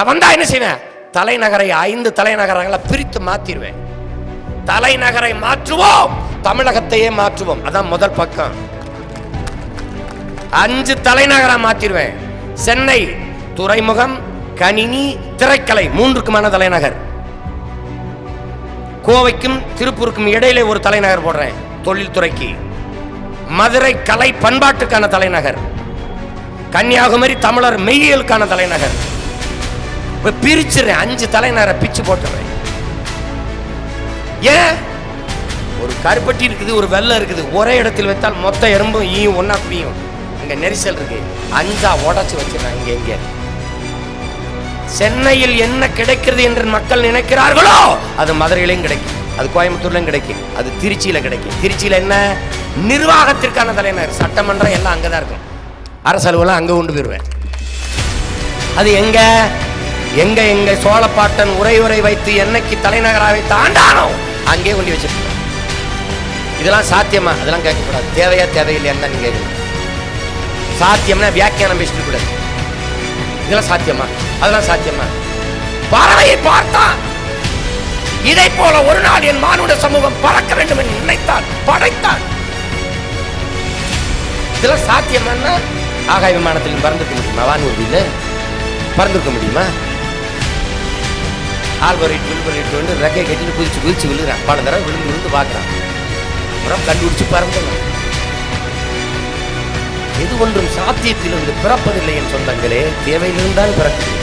நான் வந்தா என்ன செய்வேன்? தலைநகரை ஐந்து தலைநகரங்களை பிரித்து மாத்திடுவேன் தலைநகரை மாற்றுவோம். தமிழகத்தையே மாற்றுவோம். அதான் முதல் பக்கம். அஞ்சு தலைநகரா மாத்திடுவேன் சென்னை துறைமுகம் கணினி திரைக்கலை மூன்றுக்குமான தலைநகர். கோவைக்கும் திருப்பூருக்கும் இடையிலே ஒரு தலைநகர் போடுறேன் தொழில்துறைக்கு. மதுரை கலை பண்பாட்டுக்கான தலைநகர். கன்னியாகுமரி தமிழர் மெய்யியலுக்கான தலைநகர். இப்போ பிரிச்சிடுறேன் அஞ்சு தலைநகரை பிச்சு போட்டுறேன். ஏன்? ஒரு கருப்பட்டி இருக்குது ஒரு வெள்ளம் இருக்குது. ஒரே இடத்தில் வைத்தால் மொத்த எறும்பும் ஈயும் ஒன்னா குவியும். அங்கே நெரிசல் இருக்கு. அஞ்சா உடைச்சு வச்சிடறேன் இங்க இங்கே. சென்னையில் என்ன கிடைக்கிறது என்று மக்கள் நினைக்கிறார்களோ அது மதுரையிலையும் கிடைக்கும் அது கோயம்புத்தூர்லையும் கிடைக்கும் அது திருச்சியில கிடைக்கும். திருச்சியில என்ன? நிர்வாகத்திற்கான தலைநகர். சட்டமன்றம் எல்லாம் அங்கதான் இருக்கும். அரசு அலுவலாம் அங்க கொண்டு போயிருவேன். அது எங்க? எங்க எங்க சோழப்பாட்டன் உரை உரை வைத்து என்னைக்கு தலைநகராவை தாண்டானோ அங்கே கொண்டு வச்சிருக்கோம் இதெல்லாம் சாத்தியமா? அதெல்லாம் கேட்கக்கூடாது. தேவையா தேவையில்லையான்னு தான் நீங்க கேட்கணும். சாத்தியம்னா வியாக்கியானம் பேசிட்டு கூடாது. இதெல்லாம் சாத்தியமா? அதெல்லாம் சாத்தியமா? பறவையை பார்த்தான். இதை போல ஒரு நாள் என் மானுட சமூகம் பறக்க வேண்டும் என்று நினைத்தான் படைத்தான். இதெல்லாம் சாத்தியமான்னா ஆகாய விமானத்தில் பறந்துக்க முடியுமா? வானூர்தியில் பறந்துக்க முடியுமா? ஆல்பரைட் வில்பரைட் வந்து ரெக்கை கட்டிட்டு குதிச்சு குதிச்சு விழுகிறான் பல தடவை விழுந்து விழுந்து பார்க்குறான். அப்புறம் கண்டுபிடிச்சு பறந்துடலாம் எது ஒன்றும் சாத்தியத்தில் இருந்து பிறப்பதில்லை என் சொந்தங்களே. தேவையிலிருந்தான் பிறக்குது